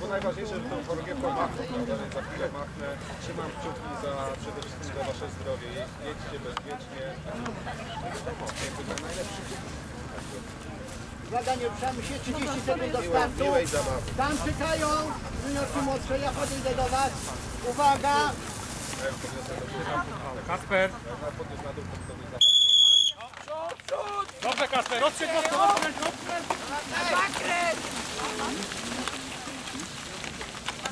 Bo najważniejsze, że tą chorągiewką machnę, prawda, więc za chwilę machnę. Trzymam kciuki za przede wszystkim za wasze zdrowie. Jedźcie bezpiecznie. Jakby to najlepszy Uwaga, nie ruszamy się, 30 sekund do startu. miłej zabawy. Tam czekają juniorki młodsze, ja podejdę do Was. Uwaga, Kasper. Dobrze Kasper, rozstrzygł mocno, rozstrzygł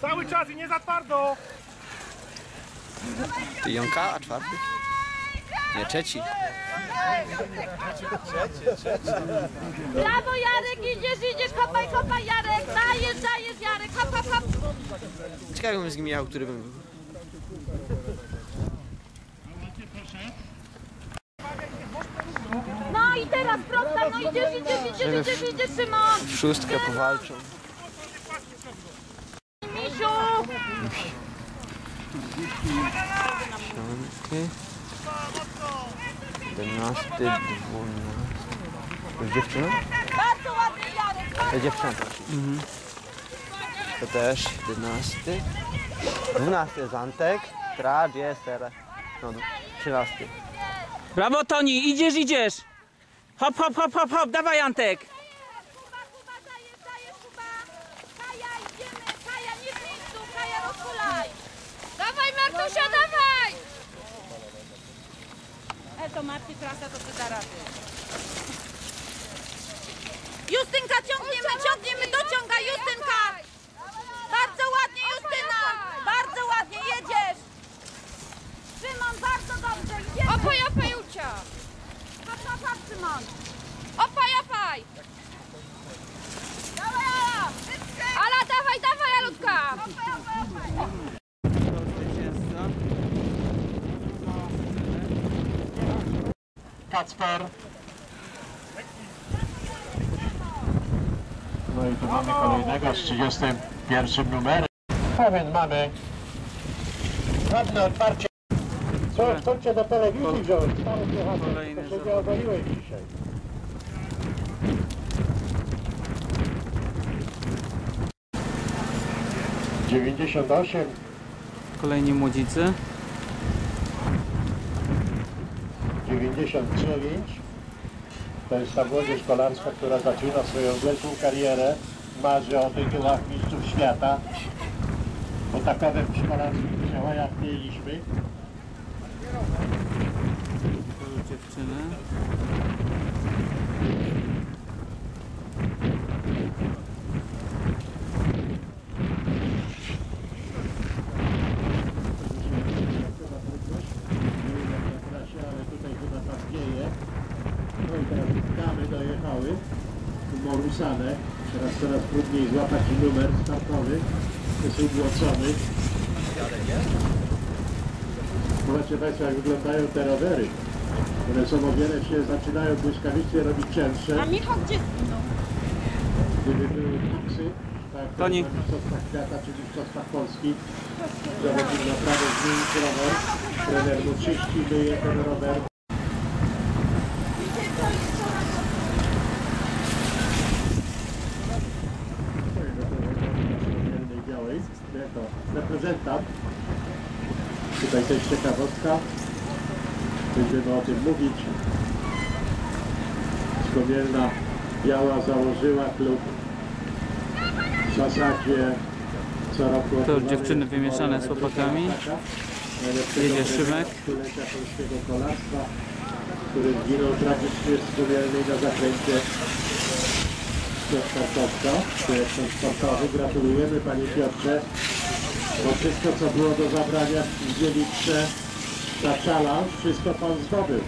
Cały czas i nie za twardo! Ty Jąka, a czwarty? Nie, trzeci. Brawo Jarek, idziesz, idziesz, kopaj, kopaj Jarek, dajesz, dajesz Jarek, hop, hop, hop. Ciekawe bym zgmiał, który bym był. No i teraz prosta, no idziesz, idziesz, idziesz, idziesz, idziesz, Szymon. W szóstkę powalczą. Piąty. Jedenasty, dwunasty. To jest dziewczyna? bardzo ładny Jarek, To dziewczynka. To też jedenasty. Dwunasty jest Antek. Tracz jest teraz. No, trzynasty. Brawo Toni, idziesz, idziesz. Hop, hop, hop, hop, hop, dawaj Antek. Kuba, Kuba, dajesz, dajesz, Kuba. Kaja, idziemy, Kaja, nie w miejscu, Kaja, rozkulaj. Dawaj Martusia, dawaj. To Marci trasa, to ty da rady. Justynka, ciągniemy, ciągniemy, dociąga, Justynka. Bardzo ładnie, Justyna. Bardzo ładnie, jedziesz. Szymon, bardzo dobrze, idziemy. Opaj, opaj. Hop, hop, hop, Szymon. Opaj, opaj. Dawaj, Ala. Ala, dawaj, dawaj, Alutka. Kacper. No i tu mamy kolejnego z 31 numerem. Więc mamy ładne otwarcie. Co, chodźcie do telewizji wziąć. Tam Kolejny to się nie ogoliłeś dzisiaj. Dziewięćdziesiąt osiem, Kolejni młodzicy. 99. To jest ta młodzież szkolarska, która zaczyna swoją wielką karierę. Marzy o tytułach mistrzów świata. Bo takowe w szkolarskich działaniach mieliśmy. Dziewczyny. ale tutaj chyba tak dzieje. No i teraz damy dojechały. Morusane. Teraz coraz trudniej złapać numer startowy. Jest ubłocony. Zobaczcie Państwo, jak wyglądają te rowery. One są o wiele się zaczynają błyskawicznie robić cięższe. A Michał gdzie zginął? Gdyby były fiksy, tak jak Toni. na Mistrzostwach Świata czy Mistrzostwach Polski, to będziemy naprawdę zmienić rower. Trener mu czyści, myje ten rower. Reprezentant. Tutaj też ciekawostka. Będziemy o tym mówić. Skomielna Biała założyła klub w zasadzie Co roku To dziewczyny wymieszane z chłopakami. Jedzie Szymek. Stulecia polskiego kolarstwa, który zginął tragicznie w Skumielnej na zakręcie dyrektor sportowy. Gratulujemy Panie Piotrze, bo wszystko co było do zabrania w Wieliczce, ta czala, wszystko Pan zdobył.